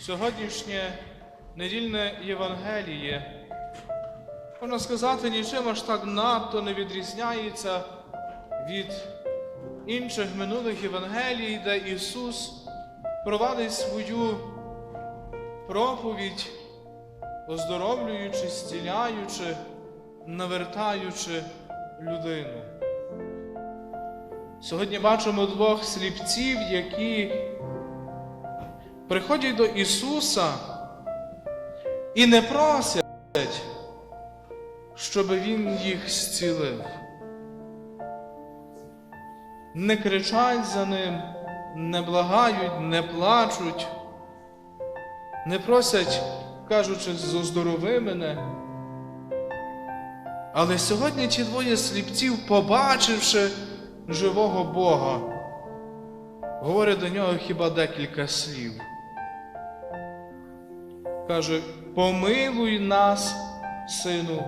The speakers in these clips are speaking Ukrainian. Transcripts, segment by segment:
Сьогоднішнє недільне Євангеліє, можна сказати, нічим аж так надто не відрізняється від інших минулих Євангелій, де Ісус провадить свою проповідь, оздоровлюючи, зціляючи, навертаючи людину. Сьогодні бачимо двох сліпців, які приходять до Ісуса і не просять, щоб Він їх зцілив. Не кричать за ним, не благають, не плачуть, не просять, кажучи, зоздорови мене. Але сьогодні ті двоє сліпців, побачивши живого Бога, говорять до нього хіба декілька слів. Каже, помилуй нас, сину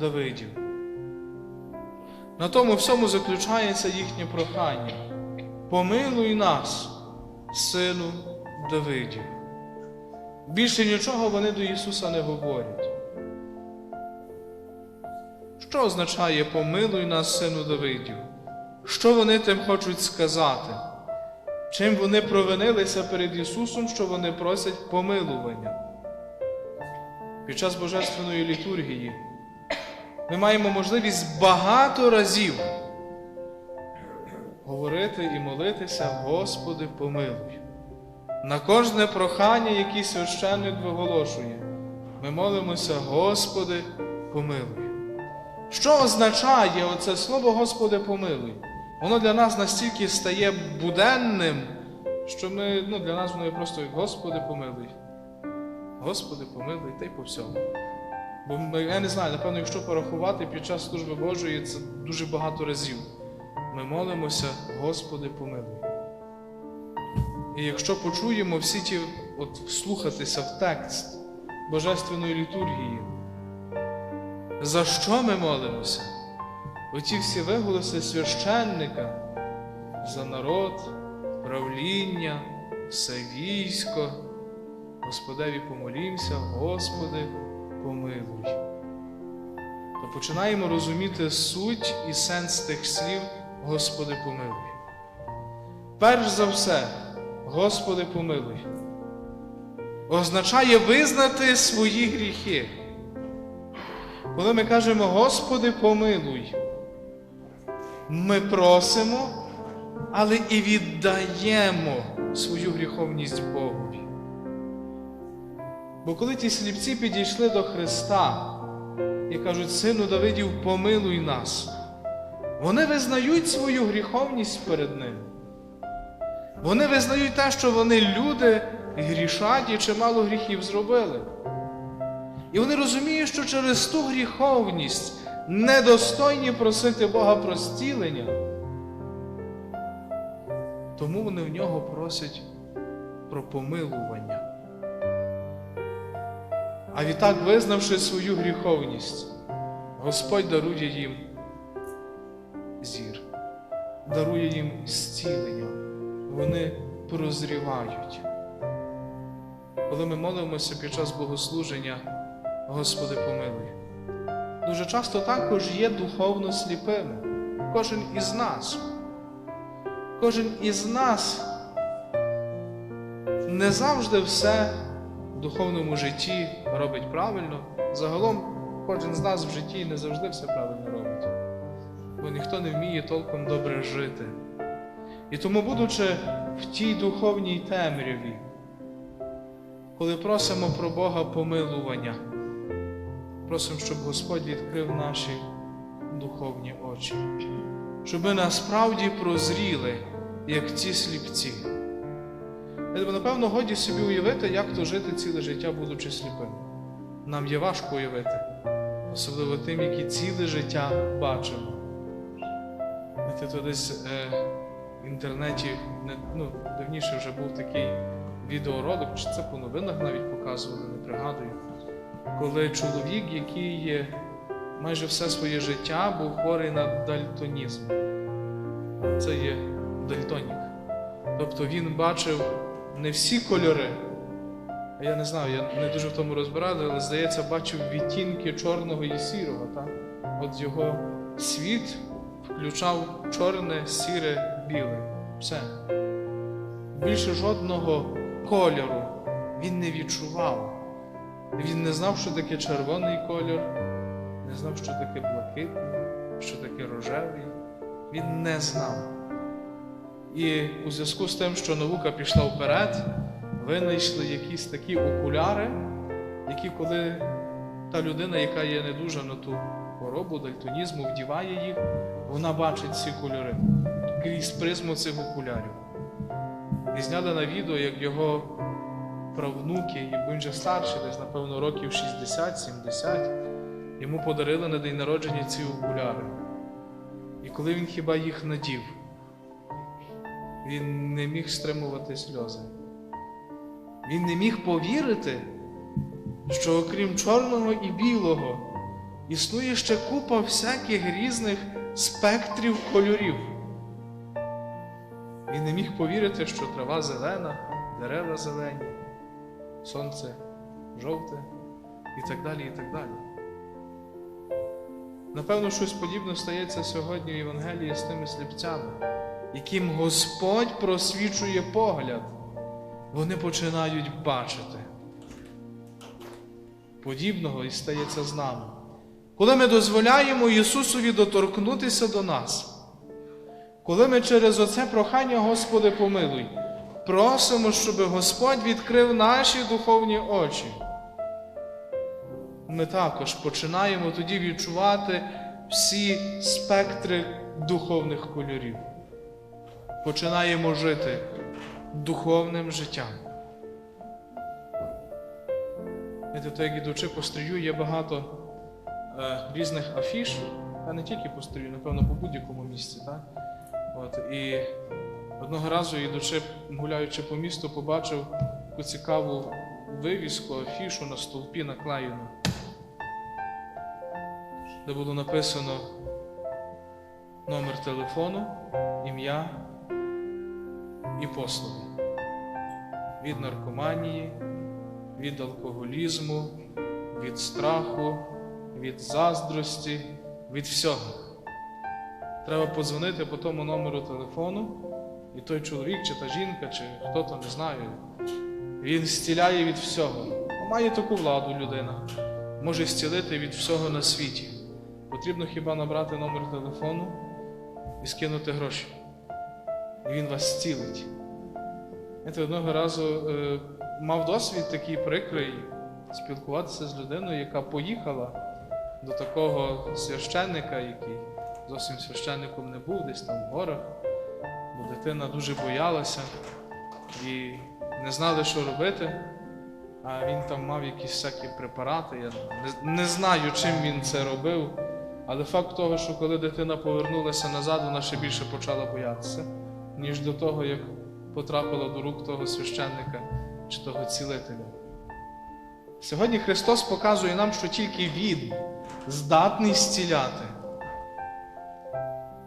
Давидів. На тому всьому заключається їхнє прохання. Помилуй нас, сину Давидів. Більше нічого вони до Ісуса не говорять. Що означає помилуй нас, сину Давидів? Що вони тим хочуть сказати? Чим вони провинилися перед Ісусом, що вони просять помилування? Під час Божественної літургії ми маємо можливість багато разів говорити і молитися, Господи, помилуй. На кожне прохання, яке священник виголошує, ми молимося, Господи, помилуй. Що означає оце слово Господи помилуй? Воно для нас настільки стає буденним, що ми, ну, для нас воно є просто Господи помилуй. Господи помилуй, та й по всьому. Бо я не знаю, напевно, якщо порахувати під час служби Божої, це дуже багато разів. Ми молимося, Господи помилуй. І якщо почуємо всі ті, от вслухатися в текст Божественної літургії, за що ми молимося? Оті всі виголоси священника за народ, правління, все військо. Господеві помолімся, Господи, помилуй. То починаємо розуміти суть і сенс тих слів Господи, помилуй. Перш за все, Господи, помилуй, означає визнати свої гріхи. Коли ми кажемо Господи, помилуй, ми просимо, але і віддаємо свою гріховність Богові. Бо коли ті сліпці підійшли до Христа і кажуть, Сину Давидів, помилуй нас, вони визнають свою гріховність перед Ним. Вони визнають те, що вони люди грішать і чимало гріхів зробили. І вони розуміють, що через ту гріховність недостойні просити Бога про зцілення. Тому вони в нього просять про помилування. А відтак, визнавши свою гріховність, Господь дарує їм зір, дарує їм зцілення. Вони прозрівають. Коли ми молимося під час богослуження, Господи, помилуй. Дуже часто також є духовно сліпими. Кожен із нас. Кожен із нас не завжди все духовному житті робить правильно. Загалом кожен з нас в житті не завжди все правильно робить. Бо ніхто не вміє толком добре жити. І тому, будучи в тій духовній темряві, коли просимо про Бога помилування, просимо, щоб Господь відкрив наші духовні очі, щоб ми насправді прозріли, як ці сліпці. Я думаю, напевно, годі собі уявити, як то жити ціле життя, будучи сліпим. Нам є важко уявити, особливо тим, які ціле життя бачимо. Знаєте, то десь е, в інтернеті не, ну, давніше вже був такий відеоролик, чи це по новинах навіть показували, не пригадую, коли чоловік, який майже все своє життя був хворий на дальтонізм. Це є дальтонік. Тобто він бачив не всі кольори, я не знаю, я не дуже в тому розбираю, але здається, бачив відтінки чорного і сірого. Так? От його світ включав чорне, сіре, біле. Все. Більше жодного кольору він не відчував. Він не знав, що таке червоний кольор, не знав, що таке блакитний, що таке рожевий. Він не знав. І у зв'язку з тим, що наука пішла вперед, винайшли якісь такі окуляри, які, коли та людина, яка є недужа на ту хворобу, дальтонізму, вдіває їх, вона бачить ці кольори крізь призму цих окулярів. І зняли на відео, як його правнуки, і він же старший, десь, напевно, років 60-70, йому подарили на день народження ці окуляри. І коли він хіба їх надів, він не міг стримувати сльози. Він не міг повірити, що окрім чорного і білого існує ще купа всяких різних спектрів кольорів. Він не міг повірити, що трава зелена, дерева зелені, сонце жовте і так далі, і так далі. Напевно, щось подібне стається сьогодні в Євангелії з тими сліпцями, яким Господь просвічує погляд, вони починають бачити. Подібного і стається з нами. Коли ми дозволяємо Ісусові доторкнутися до нас, коли ми через оце прохання, Господи, помилуй, просимо, щоб Господь відкрив наші духовні очі. Ми також починаємо тоді відчувати всі спектри духовних кольорів. Починаємо жити духовним життям. Знаєте, то як ідучи по стрію, є багато е, різних афіш, а не тільки по стрію, напевно, по будь-якому місці. Так? От, і одного разу, ідучи, гуляючи по місту, побачив таку цікаву вивіску, афішу на стовпі наклеєну, де було написано номер телефону, ім'я і послуги. Від наркоманії, від алкоголізму, від страху, від заздрості, від всього. Треба подзвонити по тому номеру телефону, і той чоловік, чи та жінка, чи хто то не знаю, він зціляє від всього. Має таку владу людина, може зцілити від всього на світі. Потрібно хіба набрати номер телефону і скинути гроші. І він вас зцілить. Знаєте, одного разу е, мав досвід такий прикрий спілкуватися з людиною, яка поїхала до такого священника, який зовсім священником не був, десь там в горах, бо дитина дуже боялася і не знали, що робити. А він там мав якісь всякі препарати. Я не, не знаю, чим він це робив. Але факт того, що коли дитина повернулася назад, вона ще більше почала боятися, ніж до того, як потрапила до рук того священника чи того цілителя. Сьогодні Христос показує нам, що тільки Він здатний зціляти.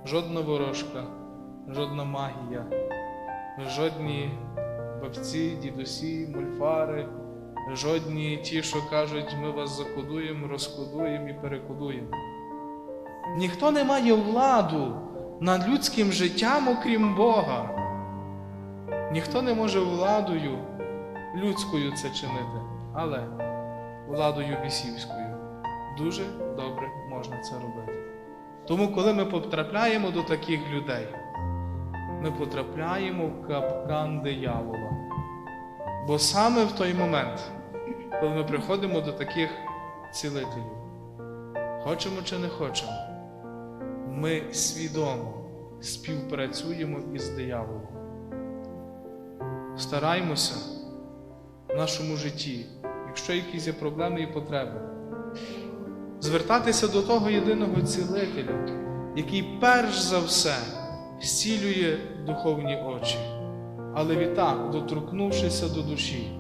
Жодна ворожка, жодна магія, жодні бабці, дідусі, мульфари, жодні ті, що кажуть, ми вас закодуємо, розкодуємо і перекодуємо. Ніхто не має владу над людським життям, окрім Бога. Ніхто не може владою людською це чинити, але владою бісівською дуже добре можна це робити. Тому, коли ми потрапляємо до таких людей, ми потрапляємо в капкан диявола. Бо саме в той момент, коли ми приходимо до таких цілителів, хочемо чи не хочемо, ми свідомо співпрацюємо із дияволом. Стараймося в нашому житті, якщо якісь є проблеми і потреби, звертатися до того єдиного цілителя, який перш за все зцілює духовні очі, але відтак, доторкнувшися до душі,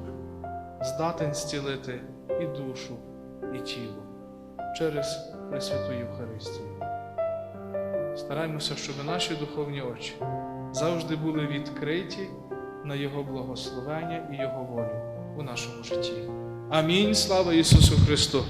здатен зцілити і душу, і тіло через Пресвяту Євхаристію. Стараймося, щоб наші духовні очі завжди були відкриті на Його благословення і Його волю. у нашому житті. Амінь. Слава Ісусу Христу!